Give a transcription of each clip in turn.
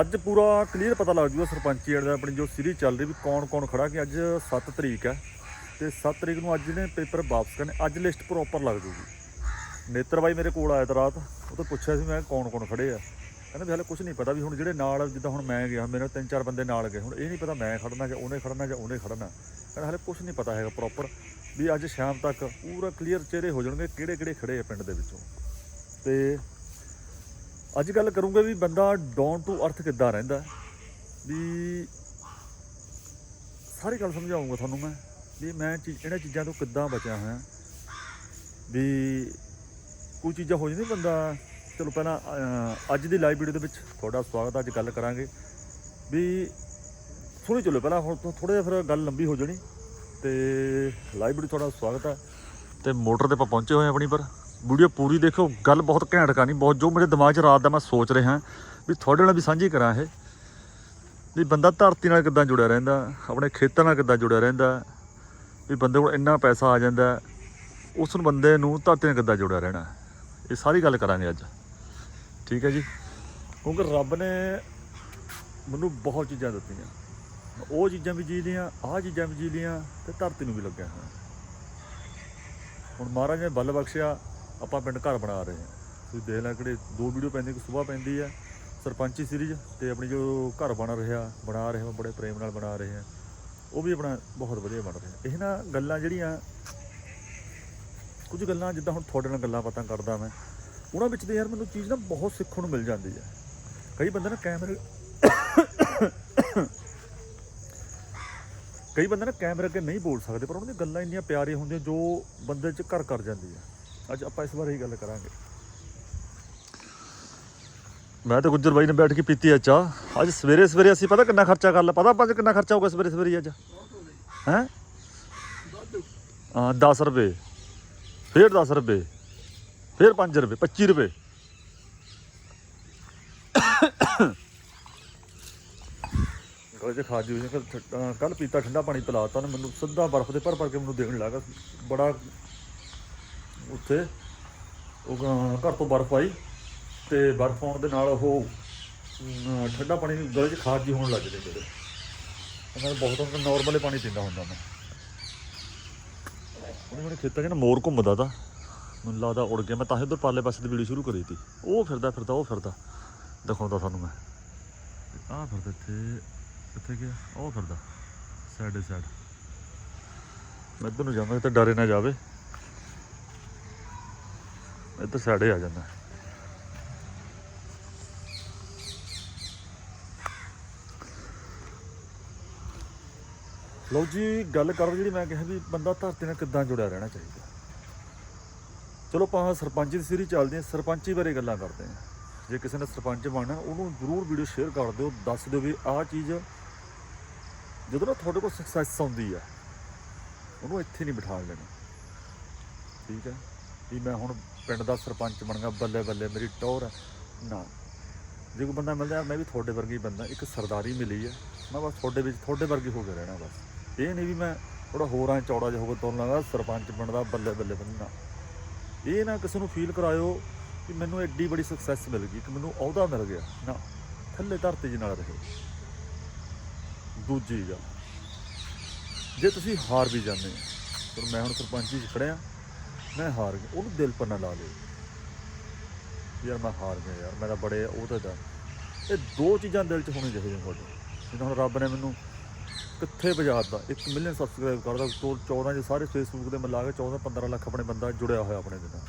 ਅੱਜ ਪੂਰਾ ਕਲੀਅਰ ਪਤਾ ਲੱਗ ਜੂਗਾ ਸਰਪੰਚੀ ਵਾਲੇ ਦਾ, ਆਪਣੀ ਜੋ ਸੀਰੀਜ਼ ਚੱਲ ਰਹੀ ਵੀ ਕੌਣ ਕੌਣ ਖੜਾ ਕਿ ਅੱਜ 7 ਤਰੀਕ ਹੈ ਤੇ 7 ਤਰੀਕ ਨੂੰ ਅੱਜ ਨੇ ਪੇਪਰ ਵਾਪਸ ਕਰਨੇ, ਅੱਜ ਲਿਸਟ ਪ੍ਰੋਪਰ ਲੱਗ ਜੂਗੀ। ਨੇਤਰ ਬਾਈ ਮੇਰੇ ਕੋਲ ਆਇਆ ਤਾਂ ਰਾਤ, ਉਹ ਤੋਂ ਪੁੱਛਿਆ ਸੀ ਮੈਂ ਕੌਣ ਕੌਣ ਖੜੇ ਆ। ਕਹਿੰਦਾ ਵੀ ਹਲੇ ਕੁਝ ਨਹੀਂ ਪਤਾ ਵੀ ਹੁਣ ਜਿਹੜੇ ਨਾਲ, ਜਿੱਦਾਂ ਹੁਣ ਮੈਂ ਗਿਆ, ਮੇਰੇ ਤਿੰਨ ਚਾਰ ਬੰਦੇ ਨਾਲ ਗਏ, ਹੁਣ ਇਹ ਨਹੀਂ ਪਤਾ ਮੈਂ ਖੜਨਾ ਜਾਂ ਉਹਨੇ ਖੜਨਾ ਜਾਂ ਉਹਨੇ ਖੜਨਾ। ਕਹਿੰਦਾ ਹਲੇ ਕੁਝ ਨਹੀਂ ਪਤਾ ਹੈਗਾ ਪ੍ਰੋਪਰ ਵੀ ਅੱਜ ਸ਼ਾਮ ਤੱਕ ਪੂਰਾ ਕਲੀਅਰ ਚਿਹਰੇ ਹੋ ਜਾਣਗੇ ਕਿਹੜੇ ਕਿਹੜੇ ਖੜੇ ਆ ਪਿੰਡ ਦੇ ਵਿੱਚੋਂ। ਤੇ ਅੱਜ ਗੱਲ ਕਰੂੰਗੇ ਵੀ ਬੰਦਾ ਡਾਊਨ ਟੂ ਅਰਥ ਕਿੱਦਾਂ ਰਹਿੰਦਾ ਵੀ ਸਾਰੀ ਗੱਲ ਸਮਝਾਉਂਗਾ ਤੁਹਾਨੂੰ ਮੈਂ, ਵੀ ਮੈਂ ਚੀ- ਇਹਨਾਂ ਚੀਜ਼ਾਂ ਤੋਂ ਕਿੱਦਾਂ ਬਚਿਆ ਹੋਇਆ। ਵੀ ਕੋਈ ਚੀਜ਼ਾਂ ਹੋ ਜਾਂਦੀ ਬੰਦਾ, ਚਲੋ ਪਹਿਲਾਂ ਅੱਜ ਦੀ ਲਾਈਵ ਵੀਡੀਓ ਦੇ ਵਿੱਚ ਤੁਹਾਡਾ ਸਵਾਗਤ ਅੱਜ ਗੱਲ ਕਰਾਂਗੇ। ਵੀ ਸੁਣੀ ਚਲੋ ਪਹਿਲਾਂ, ਹੁਣ ਥੋੜਾ ਜਿਹਾ ਫਿਰ ਗੱਲ ਲੰਬੀ ਹੋ ਜਾਣੀ, ਤੇ ਲਾਈਵ ਵੀਡੀਓ ਤੁਹਾਡਾ ਸਵਾਗਤ ਹੈ ਤੇ ਮੋਟਰ ਤੇ ਆਪਾਂ ਪਹੁੰਚੇ ਹੋਏ ਹਾਂ ਆਪਣੀ ਪਰ। ਵੀਡੀਓ ਪੂਰੀ ਦੇਖੋ, ਗੱਲ ਬਹੁਤ ਘੈਂਟ ਕਰਨੀ, ਬਹੁਤ ਜੋ ਮੇਰੇ ਦਿਮਾਗ 'ਚ ਰਾਤ ਦਾ ਮੈਂ ਸੋਚ ਰਿਹਾ, ਵੀ ਤੁਹਾਡੇ ਨਾਲ ਵੀ ਸਾਂਝੀ ਕਰਾਂ ਇਹ, ਵੀ ਬੰਦਾ ਧਰਤੀ ਨਾਲ ਕਿੱਦਾਂ ਜੁੜਿਆ ਰਹਿੰਦਾ, ਆਪਣੇ ਖੇਤਾਂ ਨਾਲ ਕਿੱਦਾਂ ਜੁੜਿਆ ਰਹਿੰਦਾ, ਵੀ ਬੰਦੇ ਕੋਲ ਇੰਨਾ ਪੈਸਾ ਆ ਜਾਂਦਾ, ਉਸ ਨੂੰ ਬੰਦੇ ਨੂੰ ਧਰਤੀ ਨਾਲ ਕਿੱਦਾਂ ਜੁੜਿਆ ਰਹਿਣਾ, ਇਹ ਸਾਰੀ ਗੱਲ ਕਰਾਂਗੇ ਅੱਜ। ਠੀਕ ਹੈ ਜੀ? ਕਿਉਂਕਿ ਰੱਬ ਨੇ ਮੈਨੂੰ ਬਹੁਤ ਚੀਜ਼ਾਂ ਦਿੱਤੀਆਂ। ਉਹ ਚੀਜ਼ਾਂ ਵੀ ਜੀ ਲੀਆਂ, ਆਹ ਚੀਜ਼ਾਂ ਵੀ ਜੀ ਲੀਆਂ, ਤੇ ਧਰਤੀ ਨੂੰ ਵੀ ਲੱਗਿਆ ਹੋਇਆ। ਹੁਣ ਮਹਾਰਾਜ ਨੇ ਬਲ ਬਖਸ਼ਿਆ ਆਪਾਂ ਪਿੰਡ ਘਰ ਬਣਾ ਰਹੇ ਹਾਂ। ਤੁਸੀਂ ਦੇਖ ਲੈ ਕਿਹੜੇ ਦੋ ਵੀਡੀਓ ਪੈਂਦੀ ਕਿ ਸਵੇਰ ਪੈਂਦੀ ਹੈ, ਸਰਪੰਚੀ ਸੀਰੀਜ਼ ਤੇ ਆਪਣੀ ਜੋ ਘਰ ਬਣ ਰਿਹਾ, ਬਣਾ ਰਹੇ ਹਾਂ, ਬੜੇ ਪ੍ਰੇਮ ਨਾਲ ਬਣਾ ਰਹੇ ਹਾਂ। ਉਹ ਵੀ ਆਪਣਾ ਬਹੁਤ ਵਧੀਆ ਬਣ ਰਿਹਾ। ਇਹ ਨਾ ਗੱਲਾਂ ਜਿਹੜੀਆਂ, ਕੁਝ ਗੱਲਾਂ ਜਿੱਦਾਂ ਹੁਣ ਤੁਹਾਡੇ ਨਾਲ ਗੱਲਾਂ ਬਾਤਾਂ ਕਰਦਾ ਮੈਂ, ਉਹਨਾਂ ਵਿੱਚ ਤੇ ਯਾਰ ਮੈਨੂੰ ਚੀਜ਼ ਨਾ ਬਹੁਤ ਸਿੱਖਣ ਨੂੰ ਮਿਲ ਜਾਂਦੀ ਹੈ। ਕਈ ਬੰਦੇ ਨਾ ਕੈਮਰੇ ਕਈ ਬੰਦੇ ਨਾ ਕੈਮਰੇ ਅੱਗੇ ਨਹੀਂ ਬੋਲ ਸਕਦੇ, ਪਰ ਉਹਨਾਂ ਦੀਆਂ ਗੱਲਾਂ ਇੰਨੀਆਂ ਪਿਆਰੀਆਂ ਹੁੰਦੀਆਂ ਜੋ ਬੰਦੇ 'ਚ ਘਰ ਕਰ ਜਾਂਦੀ ਹੈ। ਅੱਜ ਆਪਾਂ ਇਸ ਬਾਰੇ ਹੀ ਗੱਲ ਕਰਾਂਗੇ। ਮੈਂ ਤੇ ਗੁੱਜਰ ਬਾਈ ਨੇ ਬੈਠ ਕੇ ਪੀਤੀ ਆ ਚਾਹ। ਅੱਜ ਸਵੇਰੇ ਸਵੇਰੇ ਅਸੀਂ ਪਤਾ ਕਿੰਨਾ ਖਰਚਾ ਕਰ ਲਿਆ? ਪਤਾ ਆਪਾਂ ਕਿੰਨਾ ਖਰਚਾ ਹੋਊਗਾ ਸਵੇਰੇ ਸਵੇਰੇ ਅੱਜ? ਹੈ? ਹਾਂ 10 ਰੁਪਏ। ਫਿਰ 10 ਰੁਪਏ। ਫਿਰ 5 ਰੁਪਏ 25 ਰੁਪਏ। ਗਲੇ 'ਚ ਖਾਜ ਹੋਈ ਕੱਲ ਪੀਤਾ ਠੰਡਾ ਪਾਣੀ ਪਿਲਾਤਾ ਨੇ ਮੈਨੂੰ। ਸਿੱਧਾ ਬਰਫ਼ ਦੇ ਭਰ ਭਰ ਕੇ ਮੈਨੂੰ ਦੇਣ ਲੱਗਾ। ਬੜਾ ਉੱਥੇ। ਉਹ ਗ- ਘਰ ਤੋਂ ਬਰਫ਼ ਆਈ ਤੇ ਬਰਫ਼ ਆਉਣ ਦੇ ਨਾਲ ਉਹ ਅਮ, ਠੰਡਾ ਪਾਣੀ ਗਲੇ 'ਚ ਖਾਜ ਜੀ ਹੋਣ ਲੱਗ ਜਾਂਦੀ ਮੇਰੇ ਮੈਂ ਬਹੁਤ ਨਾਰਮਲ ਪਾਣੀ ਪੀਂਦਾ ਹੁੰਦਾ ਮੈਂ ਉਹਨੇ ਮੇਰੇ ਖੇਤਾਂ 'ਚ ਨਾ ਮੋਰ ਘੁੰਮਦਾ ਤਾ। ਮੈਨੂੰ ਲੱਗਦਾ ਉੜ ਗਿਆ। ਮੈਂ ਤਾਂ ਹੀ ਉਧਰ ਪਾਲੇ ਪਾਸੇ ਦੀ ਵੀਡੀਓ ਸ਼ੁਰੂ ਕਰੀ ਤੀ। ਉਹ ਫਿਰਦਾ ਫਿਰਦਾ ਉਹ ਫਿਰਦਾ। ਦਿਖਾਉਂਦਾ ਤੁਹਾਨੂੰ ਮੈਂ। ਆਹ ਫਿਰਦਾ ਇੱਥੇ। ਕਿੱਥੇ ਗਿਆ ਉਹ ਫਿਰਦਾ। ਸਾਈਡ ਸਾਈਡ ਮੈਂ ਇੱਧਰ ਨੂੰ ਜਾਂਦਾ ਤੇ ਡਰੇ ਨਾ ਜਾਵੇ। ਇੱਧਰ ਸਾਈਡੇ ਆ ਜਾਂਦਾ। ਲਓ ਜੀ, ਗੱਲ ਕਰ ਜਿਹੜੀ ਮੈਂ ਕਿਹਾ ਵੀ ਬੰਦਾ ਧਰਤੀ ਨਾਲ ਕਿੱਦਾਂ ਜੁੜਿਆ ਰਹਿਣਾ ਚਾਹੀਦਾ। ਚਲੋ ਆਪਾਂ ਸਰਪੰਚ ਦੀ ਸੀਰੀ ਚੱਲਦੇ ਹਾਂ, ਸਰਪੰਚੀ ਬਾਰੇ ਗੱਲਾਂ ਕਰਦੇ ਹਾਂ। ਜੇ ਕਿਸੇ ਨੇ ਸਰਪੰਚ ਬਣਨਾ, ਉਹਨੂੰ ਜ਼ਰੂਰ ਵੀਡੀਓ ਸ਼ੇਅਰ ਕਰ ਦਿਓ, ਦੱਸ ਦਿਓ ਵੀ ਆਹ ਚੀਜ਼ ਜਦੋਂ ਨਾ ਤੁਹਾਡੇ ਕੋਲ ਸਕਸੈਸ ਆਉਂਦੀ ਹੈ ਉਹਨੂੰ ਇੱਥੇ ਨਹੀਂ ਬਿਠਾ ਲੈਣਾ। ਠੀਕ ਹੈ? ਵੀ ਮੈਂ ਹੁਣ ਪਿੰਡ ਦਾ ਸਰਪੰਚ ਬਣ ਗਿਆ, ਬੱਲੇ ਬੱਲੇ ਮੇਰੀ ਟੌਰ ਹੈ। ਨਾ। ਜੇ ਕੋਈ ਬੰਦਾ ਮਿਲਦਾ, ਮੈਂ ਵੀ ਤੁਹਾਡੇ ਵਰਗੀ ਬੰਦਾ, ਇੱਕ ਸਰਦਾਰੀ ਮਿਲੀ ਹੈ। ਮੈਂ ਬਸ ਤੁਹਾਡੇ ਵਿੱਚ, ਤੁਹਾਡੇ ਵਰਗੀ ਹੋ ਕੇ ਰਹਿਣਾ ਬਸ। ਇਹ ਨਹੀਂ ਵੀ ਮੈਂ ਥੋੜਾ ਹੋਰਾਂ ਚੌੜਾ ਜਿਹਾ ਹੋ ਕੇ ਤੁਰਨ ਲੱਗਾ, ਸਰਪੰਚ ਬਣਦਾ, ਬੱਲੇ ਬੱਲੇ ਬੰਨਾ ਇਹ ਨਾ ਕਿਸੇ ਨੂੰ ਫੀਲ ਕਰਾਇਓ ਕਿ ਮੈਨੂੰ ਐਡੀ ਬੜੀ ਸਕਸੈਸ ਮਿਲ ਗਈ, ਕਿ ਮੈਨੂੰ ਅਹੁਦਾ ਮਿਲ ਗਿਆ। ਨਾ। ਥੱਲੇ ਧਰਤੀ ਜੀ ਨਾਲ ਰਹੇ। ਦੂਜੀ ਗੱਲ। ਜੇ ਤੁਸੀਂ ਹਾਰ ਵੀ ਜਾਂਦੇ ਹੋ, ਪਰ ਮੈਂ ਹੁਣ ਸਰਪੰਚੀ 'ਚ ਖੜਿਆ ਮੈਂ ਹਾਰ ਗਿਆ। ਉਹਨੂੰ ਦਿਲ ਪਰ ਨਾ ਲਾ ਲਿਓ। ਯਾਰ ਮੈਂ ਹਾਰ ਗਿਆ ਯਾਰ। ਮੇਰਾ ਬੜੇ ਉਹ ਤਾਂ ਦਾ ਇਹ ਦੋ ਚੀਜ਼ਾਂ ਦਿਲ 'ਚ ਹੋਣੀਆਂ ਚਾਹੀਦੀਆਂ ਤੁਹਾਡੇ। ਜਿੱਦਾਂ ਹੁਣ ਰੱਬ ਨੇ ਮੈਨੂੰ ਕਿੱਥੇ ਵਜਾਤਾ 1 ਮਿਲੀਅਨ ਸਬਸਕ੍ਰਾਈਬ ਕਰਦਾ ਤੋਂ 14 ਜੇ ਸਾਰੇ ਫੇਸਬੁੱਕ ਦੇ ਮਿਲਾ ਕੇ 14 15 ਲੱਖ ਆਪਣੇ ਬੰਦਾ ਜੁੜਿਆ ਹੋਇਆ ਆਪਣੇ ਦੇ ਨਾਲ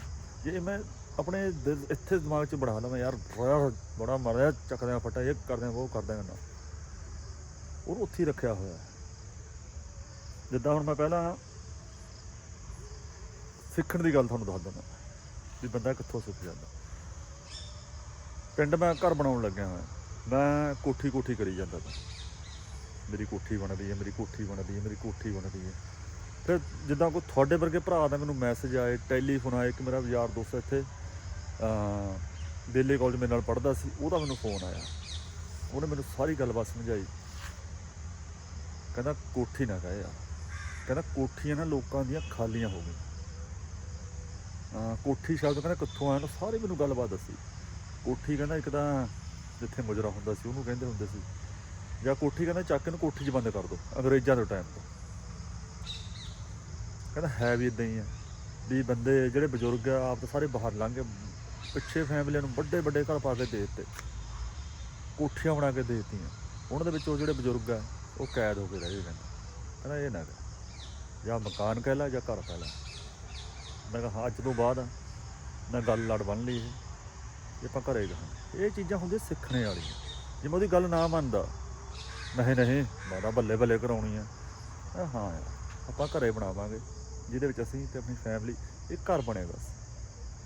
ਜੇ ਮੈਂ ਆਪਣੇ ਦਿਲ- ਇੱਥੇ ਦਿਮਾਗ 'ਚ ਬਣਾ ਲਵਾਂ ਯਾਰ, ਬੜਾ ਬੜਾ ਮਰਿਆ ਚੱਕਦੇ ਆ ਫਟਾ, ਇਹ ਕਰਦੇ ਆ ਉਹ ਕਰਦੇ ਆ ਨਾ। ਉਹਨੂੰ ਉੱਥੇ ਹੀ ਰੱਖਿਆ ਹੋਇਆ। ਜਿੱਦਾਂ ਹੁਣ ਮੈਂ ਪਹਿਲਾਂ ਸਿੱਖਣ ਦੀ ਗੱਲ ਤੁਹਾਨੂੰ ਦੱਸ ਦਿੰਦਾ ਵੀ ਬੰਦਾ ਕਿੱਥੋਂ ਸਿੱਖ ਜਾਂਦਾ। ਪਿੰਡ ਮੈਂ ਘਰ ਬਣਾਉਣ ਲੱਗਿਆ ਹੋਇਆ। ਮੈਂ ਕੋਠੀ ਕੋਠੀ ਕਰੀ ਜਾਂਦਾ ਤਾ। ਮੇਰੀ ਕੋਠੀ ਬਣਦੀ ਹੈ, ਮੇਰੀ ਕੋਠੀ ਬਣਦੀ ਹੈ, ਮੇਰੀ ਕੋਠੀ ਬਣਦੀ ਹੈ। ਫਿਰ ਜਿੱਦਾਂ ਕੋਈ ਤੁਹਾਡੇ ਵਰਗੇ ਭਰਾ ਦਾ ਮੈਨੂੰ ਮੈਸੇਜ ਆਏ ਟੈਲੀਫੋਨ ਆਏ ਕਿ ਮੇਰਾ ਯਾਰ ਦੋਸਤ ਇੱਥੇ ਅ ਦਿੱਲੀ ਕਾਲਜ ਮੇਰੇ ਨਾਲ ਪੜ੍ਹਦਾ ਸੀ, ਉਹਦਾ ਮੈਨੂੰ ਫੋਨ ਆਇਆ। ਉਹਨੇ ਮੈਨੂੰ ਸਾਰੀ ਗੱਲਬਾਤ ਸਮਝਾਈ। ਕਹਿੰਦਾ ਕੋਠੀ ਨਾ ਕਹੇ ਯਾਰ। ਕਹਿੰਦਾ ਕੋਠੀਆਂ ਨਾ ਲੋਕਾਂ ਦੀਆਂ ਖਾਲੀਆਂ ਹੋ ਗਈਆਂ। ਕੋਠੀ ਸ਼ਬਦ ਕਹਿੰਦਾ ਕਿੱਥੋਂ ਆਇਆ? ਨਾ ਸਾਰੇ ਮੈਨੂੰ ਗੱਲਬਾਤ ਦੱਸੀ। ਕੋਠੀ ਕਹਿੰਦਾ ਇੱਕ ਤਾਂ ਜਿੱਥੇ ਮੁਜਰਾ ਹੁੰਦਾ ਸੀ, ਉਹਨੂੰ ਕਹਿੰਦੇ ਹੁੰਦੇ ਸੀ। ਜਾਂ ਕੋਠੀ ਕਹਿੰਦਾ ਚੱਕ ਇਹਨੂੰ ਕੋਠੀ 'ਚ ਬੰਦ ਕਰ ਦੋ, ਅੰਗਰੇਜ਼ਾਂ ਦੇ ਟਾਈਮ ਤੋਂ। ਕਹਿੰਦਾ ਹੈ ਵੀ ਇਦਾਂ ਹੀ ਆ। ਵੀ ਬੰਦੇ ਜਿਹੜੇ ਬਜ਼ੁਰਗ ਆ, ਆਪ ਤਾਂ ਸਾਰੇ ਬਾਹਰ ਲੰਘ ਗਏ। ਪਿੱਛੇ ਫੈਮਲੀਆਂ ਨੂੰ ਵੱਡੇ ਵੱਡੇ ਘਰ ਪਾ ਕੇ ਦੇ ਦਿੱਤੇ। ਕੋਠੀਆਂ ਬਣਾ ਕੇ ਦੇ ਦਿੱਤੀਆਂ। ਉਹਨਾਂ ਦੇ ਵਿੱਚ ਉਹ ਜਿਹੜੇ ਬਜ਼ੁਰਗ ਆ, ਉਹ ਕੈਦ ਹੋ ਕੇ ਰਹਿ ਗਏ ਕਹਿੰਦਾ। ਕਹਿੰਦਾ ਇਹ ਨਾ ਕਰ। ਜਾਂ ਮਕਾਨ ਕਹਿ ਲੈ ਜਾਂ ਘਰ ਕਹਿ ਲੈ। ਮੈਂ ਕਿਹਾ ਹਾਂ, ਅੱਜ ਤੋਂ ਬਾਅਦ ਮੈਂ ਗੱਲ ਲੜ ਬਣ ਲਈ ਇਹ ਵੀ ਆਪਾਂ ਘਰੇ ਗਏ ਇਹ ਚੀਜ਼ਾਂ ਹੁੰਦੀਆਂ ਸਿੱਖਣੇ ਵਾਲੀਆਂ। ਜਿਵੇਂ ਉਹਦੀ ਗੱਲ ਨਾ ਮੰਨਦਾ ਨਹੀਂ ਨਹੀਂ ਮੈਂ ਬੱਲੇ ਬੱਲੇ ਕਰਾਉਣੀ ਆ। ਹਾਂ ਯਾਰ ਆਪਾਂ ਘਰੇ ਬਣਾਵਾਂਗੇ ਜਿਹਦੇ ਵਿੱਚ ਅਸੀਂ ਤੇ ਆਪਣੀ ਫੈਮਿਲੀ ਇਹ ਘਰ ਬਣੇਗਾ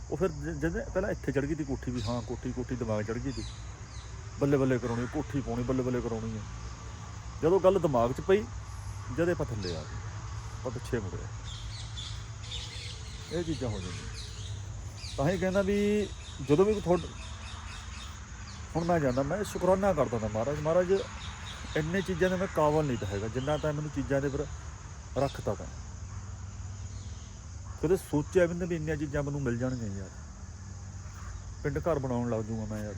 ਉਹ ਫਿਰ ਜਦੋਂ ਪਹਿਲਾਂ ਇੱਥੇ ਚੜ ਗਈ ਤੀ ਕੋਠੀ ਵੀ ਹਾਂ ਕੋਠੀ ਕੋਠੀ ਦਿਮਾਗ ਚੜ ਗਈ ਤੀ ਬੱਲੇ ਬੱਲੇ ਕਰਾਉਣੀ ਕੋਠੀ ਪਾਉਣੀ ਬੱਲੇ ਬੱਲੇ ਕਰਾਉਣੀ ਹੈ ਜਦੋਂ ਗੱਲ ਦਿਮਾਗ 'ਚ ਪਈ ਜਦੇ ਆਪਾਂ ਥੱਲੇ ਆ ਗਏ ਆਪਾਂ ਪਿੱਛੇ ਮੁੜੇ ਇਹ ਚੀਜ਼ਾਂ ਹੋ ਜਾਂਦੀਆਂ। ਤਾਂ ਹੀ ਕਹਿੰਦਾ ਵੀ ਜਦੋਂ ਵੀ ਤੁਹਾਡ ਹੁਣ ਮੈਂ ਜਾਂਦਾ, ਮੈਂ ਸ਼ੁਕਰਾਨਾ ਕਰਦਾ ਤਾਂ ਮਹਾਰਾਜ। ਮਹਾਰਾਜ, ਇੰਨੇ ਚੀਜ਼ਾਂ ਦੇ ਮੈਂ ਕਾਬਲ ਨਹੀਂ ਤਾਂ ਹੈਗਾ, ਜਿੰਨਾ ਤਾਂ ਮੈਨੂੰ ਚੀਜ਼ਾਂ ਦੇ ਪਰ ਰੱਖਤਾ ਤਾਂ। ਕਦੇ ਸੋਚਿਆ ਵੀ ਨਹੀਂ ਵੀ ਇੰਨੀਆਂ ਚੀਜ਼ਾਂ ਮੈਨੂੰ ਮਿਲ ਜਾਣਗੀਆਂ ਯਾਰ। ਪਿੰਡ ਘਰ ਬਣਾਉਣ ਲੱਗ ਜੂਗਾ ਮੈਂ ਯਾਰ।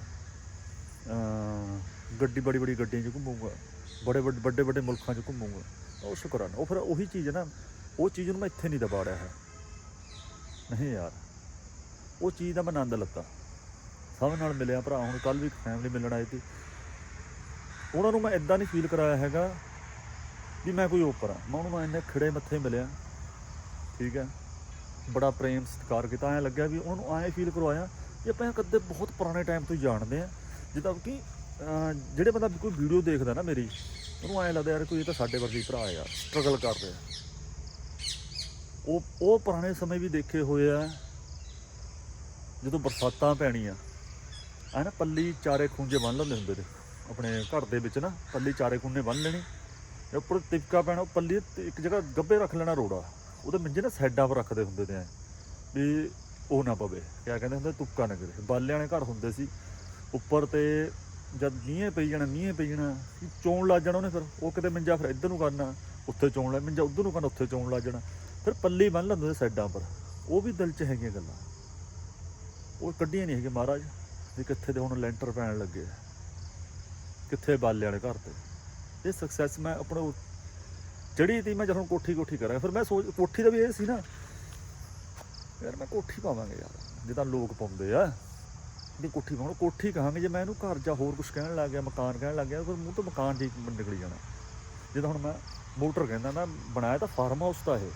ਗੱਡੀ ਬੜੀ ਬੜੀ ਗੱਡੀਆਂ 'ਚ ਘੁੰਮੂਗਾ। ਬੜੇ ਵੱਡੇ ਵੱਡੇ ਵੱਡੇ ਮੁਲਕਾਂ 'ਚ ਘੁੰਮੂਗਾ। ਉਹ ਸ਼ੁਕਰਾਨਾ। ਉਹ ਫਿਰ ਉਹੀ ਚੀਜ਼ ਹੈ ਨਾ, ਉਹ ਚੀਜ਼ ਨੂੰ ਮੈਂ ਇੱਥੇ ਨਹੀਂ ਦਬਾ ਰਿਹਾ ਹੈ ਨਹੀਂ ਯਾਰ। ਉਹ ਚੀਜ਼ ਦਾ ਮੈਂ ਆਨੰਦ ਲੱਤਾ। ਸਭ ਨਾਲ ਮਿਲਿਆ ਭਰਾ, ਹੁਣ ਕੱਲ ਵੀ ਇੱਕ ਫੈਮਿਲੀ ਮਿਲਣ ਆਈ ਸੀ। ਉਹਨਾਂ ਨੂੰ ਮੈਂ ਇਦਾਂ ਨਹੀਂ ਫੀਲ ਕਰਾਇਆ ਹੈਗਾ ਵੀ ਮੈਂ ਕੋਈ ਉੱਪਰ ਆ ਮੈਂ ਉਹਨਾਂ ਨੂੰ ਇੰਨੇ ਖਿੜੇ ਮੱਥੇ ਮਿਲਿਆ। ਠੀਕ ਹੈ। ਬੜਾ ਪ੍ਰੇਮ, ਸਤਿਕਾਰ ਕੀਤਾ। ਐਂ ਲੱਗਿਆ ਵੀ ਉਹਨਾਂ ਨੂੰ ਐਂ ਫੀਲ ਕਰਵਾਇਆ ਕਿ ਆਪਾਂ ਕਦੇ ਬਹੁਤ ਪੁਰਾਣੇ ਟਾਈਮ ਤੋਂ ਹੀ ਜਾਣਦੇ ਆ ਜਿੱਦਾਂ ਕਿ ਜਿਹੜੇ ਬੰਦਾ ਕੋਈ ਵੀਡੀਓ ਦੇਖਦਾ ਨਾ ਮੇਰੀ, ਉਹਨੂੰ ਐਂ ਲੱਗਦਾ ਯਾਰ ਕੋਈ ਇਹ ਤਾਂ ਸਾਡੇ ਵਰਗੀ ਭਰਾ ਆ ਸਟਰਗਲ ਕਰ ਰਿਹਾ ਉਹ ਉਹ ਪੁਰਾਣੇ ਸਮੇਂ ਵੀ ਦੇਖੇ ਹੋਏ ਆ, ਜਦੋਂ ਬਰਸਾਤਾਂ ਪੈਣੀਆਂ ਆ ਨਾ, ਪੱਲੀ ਚਾਰੇ ਖੂੰਜੇ ਬੰਨ ਲੈਂਦੇ ਹੁੰਦੇ ਤੇ, ਆਪਣੇ ਘਰ ਦੇ ਵਿੱਚ ਨਾ, ਪੱਲੀ ਚਾਰੇ ਖੂੰਜੇ ਬੰਨ ਲੈਣੀ, ਤੇ ਉੱਪਰ ਤਿਪਕਾ ਪੈਣਾ, ਉਹ ਪੱਲੀ ਇੱਕ ਜਗ੍ਹਾ ਗੱਬੇ ਰੱਖ ਲੈਣਾ ਰੋੜਾ, ਉਹਦੇ ਮਿੰਜੇ ਨਾ ਸਾਈਡਾਂ 'ਪਰ ਰੱਖਦੇ ਹੁੰਦੇ ਤੇ ਐਂ, ਵੀ ਉਹ ਨਾ ਪਵੇ, ਕਿਆ ਕਹਿੰਦੇ ਹੁੰਦੇ ਤੁਪਕਾ ਨਾ ਕਰੇ। ਬਾਲਿਆਂ ਵਾਲੇ ਘਰ ਹੁੰਦੇ ਸੀ, ਉੱਪਰ ਤੇ ਜਦ ਮੀਂਹ ਪਈ ਜਾਣਾ, ਮੀਂਹ ਪਈ ਜਾਣਾ, ਵੀ ਚੋਣ ਲੱਗ ਜਾਣਾ ਉਹਨੇ ਫਿਰ, ਉਹ ਕਿਤੇ ਮੰਜਾ ਫਿਰ ਇੱਧਰ ਨੂੰ ਕਰਨਾ, ਉੱਥੇ ਚੋਣ ਲੱਗ, ਮੰਜਾ ਉੱਧਰ ਨੂੰ ਕਰਨਾ, ਉੱਥੇ ਚੋਣ ਲੱਗ ਜਾਣਾ। ਫਿਰ ਪੱਲੀ ਬੰਨ ਲੈਂਦੇ ਸਾਈਡਾਂ ਪਰ ਉਹ ਵੀ ਦਿਲ 'ਚ ਹੈਗੀਆਂ ਗੱਲਾਂ। ਉਹ ਕੱਢੀਆਂ ਨਹੀਂ ਹੈਗੀਆਂ ਮਹਾਰਾਜ। ਵੀ ਕਿੱਥੇ ਦੇ ਹੁਣ ਲੈਂਟਰ ਪੈਣ ਲੱਗੇ ਕਿੱਥੇ ਬਾਲੇ ਵਾਲੇ ਘਰ ਤੇ। ਇਹ ਸਕਸੈਸ ਮੈਂ ਆਪਣੇ ਉਹ ਤੀ ਮੈਂ ਜਦੋਂ ਕੋਠੀ ਕੋਠੀ ਕਰਾਂ ਫਿਰ ਮੈਂ ਸੋਚ ਕੋਠੀ ਦਾ ਵੀ ਇਹ ਸੀ ਨਾ, ਯਾਰ ਮੈਂ ਕੋਠੀ ਪਾਵਾਂਗੇ ਯਾਰ। ਜਿੱਦਾਂ ਲੋਕ ਪਾਉਂਦੇ ਆ। ਵੀ ਕੋਠੀ ਪਾਉਣ। ਕੋਠੀ ਕਹਾਂਗੇ ਜੇ ਮੈਂ ਇਹਨੂੰ ਘਰ ਜਾਂ ਹੋਰ ਕੁਝ ਕਹਿਣ ਲੱਗ ਗਿਆ, ਮਕਾਨ ਕਹਿਣ ਲੱਗ ਗਿਆ, ਫਿਰ ਮੂੰਹ ਤੋਂ ਮਕਾਨ ਦੀ ਨਿਕਲੀ ਜਾਣਾ। ਜਿੱਦਾਂ ਹੁਣ ਮੈਂ ਮੋਟਰ ਕਹਿੰਦਾ ਮੈਂ ਬਣਾਇਆ ਤਾਂ ਫਾਰਮ ਹਾਊਸ ਤਾਂ ਇਹ।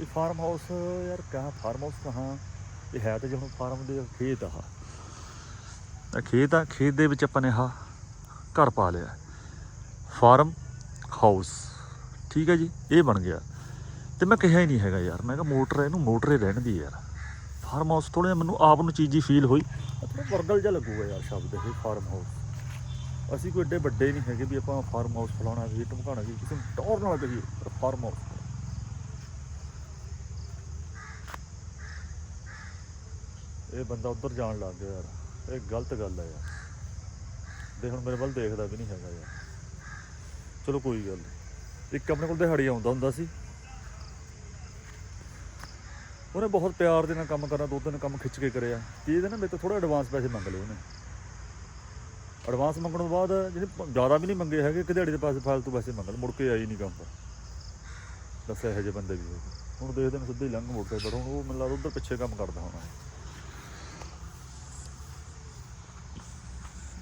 ਇਹ ਫਾਰਮ ਹਾਊਸ ਯਾਰ ਕਹਾਂ ਫਾਰਮ ਹਾਊਸ ਕਹਾਂ? ਇਹ ਹੈ ਤਾਂ ਜਿਵੇਂ ਫਾਰਮ ਦੇ ਖੇਤ ਆ। ਇਹ ਖੇਤ ਆ, ਖੇਤ ਦੇ ਵਿੱਚ ਆਪਾਂ ਨੇ ਆਹ ਘਰ ਪਾ ਲਿਆ। ਫਾਰਮ ਹਾਊਸ ਠੀਕ ਹੈ ਜੀ, ਇਹ ਬਣ ਗਿਆ। ਤੇ ਮੈਂ ਕਿਹਾ ਹੀ ਨਹੀਂ ਹੈਗਾ ਯਾਰ, ਮੈਂ ਕਿਹਾ ਮੋਟਰ ਇਹਨੂੰ ਮੋਟਰ ਹੀ ਰਹਿਣ ਦੀ ਯਾਰ। ਫਾਰਮ ਹਾਊਸ ਥੋੜਾ ਮੈਨੂੰ ਆਪ ਨੂੰ ਚੀਜ਼ੀ ਫੀਲ ਹੋਈ। ਥੋੜਾ ਵਰਗਲ ਜਿਹਾ ਲੱਗੂਗਾ ਯਾਰ ਸ਼ਬਦ, ਇਹ ਫਾਰਮ ਹਾਊਸ ਅਸੀਂ ਕੋਈ ਏਡੇ ਵੱਡੇ ਨਹੀਂ ਹੈਗੇ ਵੀ ਆਪਾਂ ਫਾਰਮ ਹਾਊਸ ਫਲਾਉਣਾ ਵੀ ਢਮਕਾਣਾ ਵੀ ਕਿਸੇ ਨੂੰ ਟੌਰ ਨਾਲ ਕਹੀਏ ਫਾਰਮ ਹਾਊਸ ਇਹ ਬੰਦਾ ਉੱਧਰ ਜਾਣ ਲੱਗ ਗਿਆ ਯਾਰ। ਇਹ ਗਲਤ ਗੱਲ ਹੈ ਯਾਰ। ਦੇ ਹੁਣ ਮੇਰੇ ਵੱਲ ਦੇਖਦਾ ਵੀ ਨਹੀਂ ਹੈਗਾ ਯਾਰ। ਚਲੋ ਕੋਈ ਗੱਲ ਨਹੀਂ। ਇੱਕ ਆਪਣੇ ਕੋਲ ਦਿਹਾੜੀ ਆਉਂਦਾ ਹੁੰਦਾ ਸੀ। ਉਹਨੇ ਬਹੁਤ ਪਿਆਰ ਦੇ ਨਾਲ ਕੰਮ ਕਰਨਾ ਦੋ ਤਿੰਨ ਕੰਮ ਖਿੱਚ ਕੇ ਕਰਿਆ। ਤੇ ਇਹਦੇ ਨਾ ਮੇਰੇ ਤੋਂ ਥੋੜਾ ਐਡਵਾਂਸ ਪੈਸੇ ਮੰਗ ਲਏ ਉਹਨੇ। ਐਡਵਾਂਸ ਮੰਗਣ ਤੋਂ ਬਾਅਦ ਜਿਹੜੇ ਜ਼ਿਆਦਾ ਵੀ ਨਹੀਂ ਮੰਗੇ ਹੈਗੇ ਕਿ ਦਿਹਾੜੀ ਦੇ ਪਾਸੇ, ਫਾਲਤੂ ਪੈਸੇ ਮੰਗਣ ਮੁੜ ਕੇ ਆਈ ਨਹੀਂ ਕੰਮ ਪਰ ਦੱਸ ਇਹੋ ਜਿਹੇ ਬੰਦੇ ਵੀ ਹੈਗੇ। ਹੁਣ ਦੇਖਦੇ ਨੇ ਸਿੱਧੇ ਹੀ ਲੰਘ ਮੁੜ ਕੇ ਪਰ ਹੁਣ ਉਹ ਮੈਨੂੰ ਲੱਗਦਾ ਉਧਰ ਪਿੱਛੇ ਕੰਮ ਕਰਦਾ ਹੋਣਾ।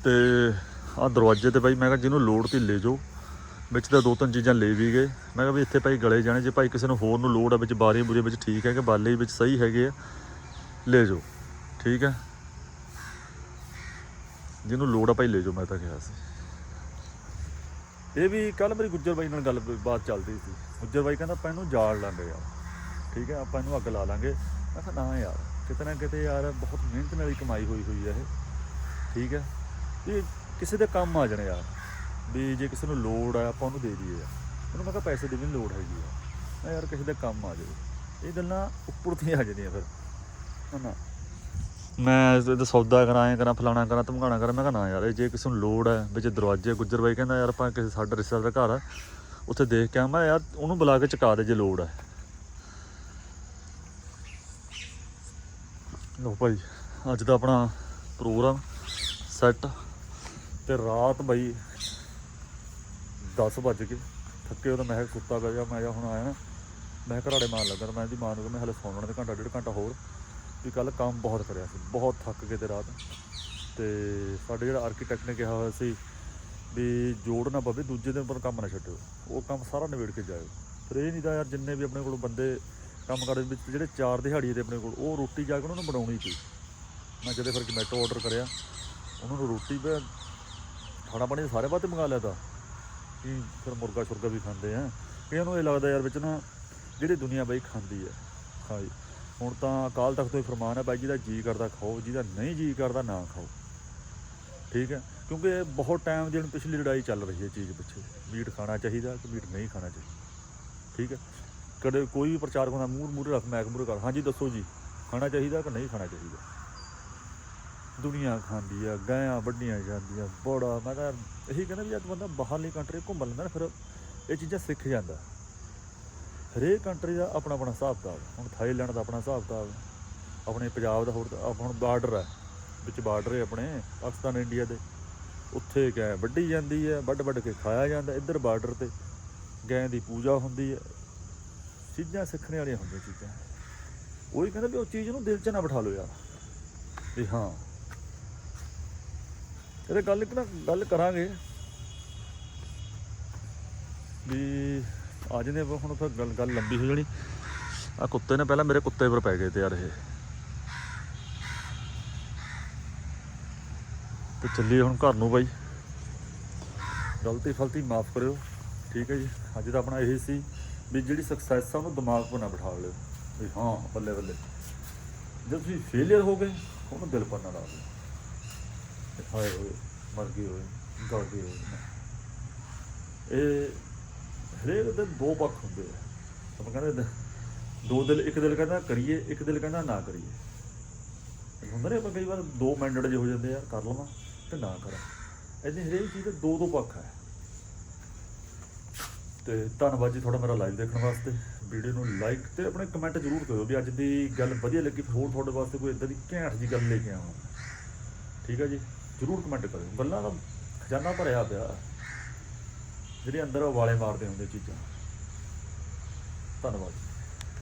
ਤੇ ਆ ਦਰਵਾਜ਼ੇ ਤੇ ਬਾਈ ਮੈਂ ਕਿਹਾ ਜਿਹਨੂੰ ਲੋੜ 'ਤੇ ਲੈ ਜਾਓ। ਵਿੱਚ ਤਾਂ ਦੋ ਤਿੰਨ ਚੀਜ਼ਾਂ ਲੈ ਵੀ ਗਏ। ਮੈਂ ਕਿਹਾ ਵੀ ਇੱਥੇ ਭਾਈ ਗਲੇ ਜਾਣੇ, ਜੇ ਭਾਈ ਕਿਸੇ ਨੂੰ ਹੋਰ ਨੂੰ ਲੋੜ ਆ, ਵਿੱਚ ਬਾਰੀਆਂ ਬੁਰੀਆਂ ਵਿੱਚ ਠੀਕ ਹੈ ਕਿ ਬਾਲੇ ਵਿੱਚ ਸਹੀ ਹੈਗੇ ਆ, ਲੈ ਜਾਓ। ਠੀਕ ਹੈ? ਜਿਹਨੂੰ ਲੋੜ ਆ ਭਾਈ ਲੈ ਜਾਓ, ਮੈਂ ਤਾਂ ਕਿਹਾ ਸੀ। ਇਹ ਵੀ ਕੱਲ ਮੇਰੀ ਗੁੱਜਰ ਬਾਈ ਨਾਲ ਗੱਲ ਬਾਤ ਚੱਲਦੀ ਸੀ। ਗੁੱਜਰ ਬਾਈ ਕਹਿੰਦਾ, ਆਪਾਂ ਇਹਨੂੰ ਜਾਲ ਲਾਂਗੇ ਯਾਰ। ਠੀਕ ਹੈ? ਆਪਾਂ ਇਹਨੂੰ ਅੱਗ ਲਾ ਲਾਂਗੇ। ਮੈਂ ਕਿਹਾ, ਨਾ ਯਾਰ, ਕਿਤੇ ਨਾ ਕਿਤੇ ਯਾਰ, ਬਹੁਤ ਮਿਹਨਤ ਨਾਲ ਹੀ ਕਮਾਈ ਹੋਈ ਹੋਈ ਹੈ ਇਹ। ਠੀਕ ਹੈ? ਵੀ ਕਿਸੇ ਦੇ ਕੰਮ ਆ ਜਾਣੇ ਯਾਰ ਵੀ ਜੇ ਕਿਸੇ ਨੂੰ ਲੋੜ ਆ, ਆਪਾਂ ਉਹਨੂੰ ਦੇ ਦਈਏ ਯਾਰ ਉਹਨੂੰ ਮੈਂ ਕਿਹਾ ਪੈਸੇ ਦੀ ਵੀ ਨੀ ਲੋੜ ਹੈਗੀ ਆ। ਮੈਂ ਯਾਰ ਕਿਸੇ ਦੇ ਕੰਮ ਆ ਜਾਵੇ। ਇਹ ਗੱਲਾਂ ਉੱਪਰ ਦੀਆਂ ਆ ਜਾਂਦੀਆਂ ਫਿਰ। ਨਾ ਮੈਂ ਇਹਦਾ ਸੌਦਾ ਕਰਾਂ, ਐਂ ਕਰਾਂ, ਫਲਾਣਾ ਕਰਾਂ ਧਮਕਾਣਾ ਕਰਾਂ। ਮੈਂ ਕਿਹਾ ਨਾ ਯਾਰ ਜੇ ਕਿਸੇ ਨੂੰ ਲੋੜ ਹੈ ਵਿੱਚ ਦਰਵਾਜ਼ੇ ਗੁੱਜਰ ਬਾਈ ਕਹਿੰਦਾ ਯਾਰ ਆਪਾਂ ਕਿਸੇ ਸਾਡਾ ਰਿਸ਼ਤੇਦਾਰ ਦਾ ਘਰ ਆ, ਉੱਥੇ ਦੇਖ ਕੇ ਆ, ਮੈਂ ਯਾਰ ਉਹਨੂੰ ਬੁਲਾ ਕੇ ਚੁਕਾ ਦੇ ਜੇ ਲੋੜ ਹੈ ਲੋ ਭਾਈ, ਅੱਜ ਦਾ ਆਪਣਾ ਪ੍ਰੋਗਰਾਮ ਸੈੱਟ ਤੇ ਰਾਤ ਬਈ 10 ਵੱਜ ਕੇ ਥੱਕੇ ਉਹ ਤਾਂ ਮੈਂ ਕਿਹਾ ਸੁੱਤਾ ਪਿਆ ਮੈਂ ਕਿਹਾ ਹੁਣ ਆਇਆ ਨਾ। ਮੈਂ ਘਰਾੜੇ ਮਾਰਨ ਲੱਗਾ ਤੇ ਮੈਂ ਜੀ ਮਾਂ ਨੂੰ ਮੈਂ ਹਲੇ ਸੌਣ ਦੇ ਘੰਟਾ, ਡੇਢ ਘੰਟਾ ਹੋਰ। ਵੀ ਕੱਲ ਕੰਮ ਬਹੁਤ ਕਰਿਆ ਸੀ, ਬਹੁਤ ਥੱਕ ਗਏ ਤੇ ਰਾਤ। ਤੇ ਸਾਡੇ ਜਿਹੜਾ ਆਰਕੀਟੈਕਟ ਨੇ ਕਿਹਾ ਹੋਇਆ ਸੀ ਵੀ ਜੋੜ ਨਾ ਪਵੇ, ਦੂਜੇ ਦਿਨ ਪਰ ਕੰਮ ਨਾ ਛੱਡਿਓ। ਉਹ ਕੰਮ ਸਾਰਾ ਨਿਬੇੜ ਕੇ ਜਾਇਓ। ਫਿਰ ਇਹ ਨਹੀਂ ਤਾਂ ਯਾਰ ਜਿੰਨੇ ਵੀ ਆਪਣੇ ਕੋਲ ਬੰਦੇ ਕੰਮ ਕਰਦੇ ਵਿੱਚ ਜਿਹੜੇ ਚਾਰ ਦਿਹਾੜੀ ਦੇ ਆਪਣੇ ਕੋਲ, ਉਹ ਰੋਟੀ ਜਾ ਕੇ ਉਹਨਾਂ ਨੂੰ ਬਣਾਉਣੀ ਪਈ ਮੈਂ ਜਦੇ ਫਿਰ ਜਮੈਟੋ ਆਰਡਰ ਕਰਿਆ। ਉਹਨਾਂ ਨੂੰ ਰੋਟੀ ਵੀ ਖਾਣਾ ਪਾਣੀ ਸਾਰੇ ਪਾਸੇ ਮੰਗਾ ਲਿਆ ਤਾ। ਕਿ ਫਿਰ ਮੁਰਗਾ ਸ਼ੁਰਗਾ ਵੀ ਖਾਂਦੇ ਆ। ਕਈਆਂ ਨੂੰ ਇਹ ਲੱਗਦਾ ਯਾਰ ਵਿੱਚ ਨਾ ਜਿਹੜੀ ਦੁਨੀਆ ਬਈ ਖਾਂਦੀ ਹੈ ਹਾਂਜੀ ਹੁਣ ਤਾਂ ਅਕਾਲ ਤਖਤ ਤੋਂ ਹੀ ਫਰਮਾਨ ਹੈ ਬਾਈ ਜਿਹਦਾ ਜੀ ਕਰਦਾ ਖਾਓ, ਜਿਹਦਾ ਨਹੀਂ ਜੀ ਕਰਦਾ ਨਾ ਖਾਓ। ਠੀਕ ਹੈ? ਕਿਉਂਕਿ ਇਹ ਬਹੁਤ ਟਾਈਮ ਦੀ ਹੁਣ ਪਿਛਲੀ ਲੜਾਈ ਚੱਲ ਰਹੀ ਹੈ ਚੀਜ਼ ਪਿੱਛੇ। ਮੀਟ ਖਾਣਾ ਚਾਹੀਦਾ ਕਿ ਮੀਟ ਨਹੀਂ ਖਾਣਾ ਚਾਹੀਦਾ। ਠੀਕ ਹੈ? ਕਦੇ ਕੋਈ ਵੀ ਪ੍ਰਚਾਰਕ ਹੁੰਦਾ, ਮੂੰਹ ਮੂਰੇ ਰੱਖ ਮੈਕ ਮੂਰੇ ਕਰ। ਹਾਂਜੀ, ਦੱਸੋ ਜੀ, ਖਾਣਾ ਚਾਹੀਦਾ ਕਿ ਨਹੀਂ ਖਾਣਾ ਚਾਹੀਦਾ? ਦੁਨੀਆ ਖਾਂਦੀ ਆ ਗਾਇਆਂ ਵੱਡੀਆਂ ਜਾਂਦੀਆਂ, ਬੜਾ, ਮੈਂ ਤਾਂ ਇਹੀ ਕਹਿੰਦਾ ਵੀ ਜਦ ਬੰਦਾ ਬਾਹਰਲੀ ਕੰਟਰੀ ਘੁੰਮ ਲੈਂਦਾ ਨਾ, ਫਿਰ ਇਹ ਚੀਜ਼ਾਂ ਸਿੱਖ ਜਾਂਦਾ। ਹਰੇਕ ਕੰਟਰੀ ਦਾ ਆਪਣਾ ਆਪਣਾ ਹਿਸਾਬ ਕਿਤਾਬ। ਹੁਣ ਥਾਈਲੈਂਡ ਦਾ ਆਪਣਾ ਹਿਸਾਬ ਕਿਤਾਬ, ਆਪਣੇ ਪੰਜਾਬ ਦਾ ਹੋਰ ਹੁਣ ਬਾਰਡਰ ਹੈ ਵਿੱਚ ਬਾਰਡਰ ਹੈ ਆਪਣੇ, ਪਾਕਿਸਤਾਨ, ਇੰਡੀਆ ਦੇ। ਉੱਥੇ ਗੈ ਵੱਢੀ ਜਾਂਦੀ ਹੈ ਵੱਢ ਵੱਢ ਕੇ ਖਾਇਆ ਜਾਂਦਾ, ਇੱਧਰ ਬਾਰਡਰ ਤੇ ਗਾਂ ਦੀ ਪੂਜਾ ਹੁੰਦੀ ਹੈ ਚੀਜ਼ਾਂ ਸਿੱਖਣ ਵਾਲੀਆਂ ਹੁੰਦੀਆਂ ਚੀਜ਼ਾਂ। ਉਹੀ ਕਹਿੰਦਾ ਵੀ ਉਹ ਚੀਜ਼ ਨੂੰ ਦਿਲ 'ਚ ਨਾ ਬਿਠਾ ਲਓ ਯਾਰ। ਵੀ ਹਾਂ ਇਹਦੇ ਗੱਲ ਇੱਕ ਨਾ ਗੱਲ ਕਰਾਂਗੇ ਵੀ ਅੱਜ ਨੇ ਹੁਣ ਫਿਰ ਗੱਲ ਗੱਲ ਲੰਬੀ ਹੋ ਜਾਣੀ। ਆ ਕੁੱਤੇ ਨੇ ਪਹਿਲਾਂ ਮੇਰੇ ਕੁੱਤੇ ਪਰ ਪੈ ਗਏ ਤੇ ਯਾਰ ਇਹ। ਤੇ ਚੱਲੀਏ ਹੁਣ ਘਰ ਨੂੰ ਬਾਈ। ਗਲਤੀ ਫਲਤੀ ਮਾਫ ਕਰਿਓ। ਠੀਕ ਹੈ ਜੀ। ਅੱਜ ਦਾ ਆਪਣਾ ਇਹ ਸੀ ਵੀ ਜਿਹੜੀ ਸਕਸੈਸ ਆ ਉਹਨੂੰ ਦਿਮਾਗ 'ਤੇ ਨਾ ਬਿਠਾ ਲਿਓ। ਵੀ ਹਾਂ, ਬੱਲੇ ਬੱਲੇ। ਜਦ ਤੁਸੀਂ ਫੇਲਿਅਰ ਹੋ ਗਏ, ਉਹਨੂੰ ਦਿਲ ਪਰ ਨਾ ਲਾ ਦਿਓ ਹਾਏ ਹੋਏ ਮਰ ਗਏ ਹੋਏ ਗਲ ਗਏ ਹੋਏ ਇਹ ਹਰੇਕ ਦੇ ਦੋ ਪੱਖ ਹੁੰਦੇ ਆ। ਆਪਾਂ ਕਹਿੰਦੇ ਦੋ ਦਿਲ, ਇੱਕ ਦਿਲ ਕਹਿੰਦਾ ਕਰੀਏ, ਇੱਕ ਦਿਲ ਕਹਿੰਦਾ ਨਾ ਕਰੀਏ। ਹੁੰਦਾ ਨੇ ਆਪਾਂ ਕਈ ਵਾਰ ਦੋ ਮਾਈਂਡਡ ਜਿਹੇ ਹੋ ਜਾਂਦੇ ਆ, ਕਰ ਲਵਾਂ ਤੇ ਨਾ ਕਰਾਂ। ਐਨੀ ਹਰੇਕ ਚੀਜ਼ ਦੇ ਦੋ ਦੋ ਪੱਖ ਹੈ ਤੇ ਧੰਨਵਾਦ ਜੀ ਤੁਹਾਡਾ ਮੇਰਾ ਲਾਈਵ ਦੇਖਣ ਵਾਸਤੇ। ਵੀਡੀਓ ਨੂੰ ਲਾਈਕ ਤੇ ਆਪਣੇ ਕਮੈਂਟ ਜ਼ਰੂਰ ਕਰਿਓ ਵੀ ਅੱਜ ਦੀ ਗੱਲ ਵਧੀਆ ਲੱਗੀ, ਫਿਰ ਹੋਰ ਤੁਹਾਡੇ ਵਾਸਤੇ ਕੋਈ ਇਦਾਂ ਦੀ ਘੈਂਟ ਜੀ ਗੱਲ ਲੈ ਕੇ ਆਵਾਂ। ਠੀਕ ਹੈ ਜੀ? ਜ਼ਰੂਰ ਕਮੈਂਟ ਕਰਿਓ। ਗੱਲਾਂ ਦਾ ਖਜ਼ਾਨਾ ਭਰਿਆ ਪਿਆ। ਜਿਹੜੇ ਅੰਦਰ ਵਾਲੇ ਮਾਰਦੇ ਹੁੰਦੇ ਚੀਜ਼ਾਂ। ਧੰਨਵਾਦ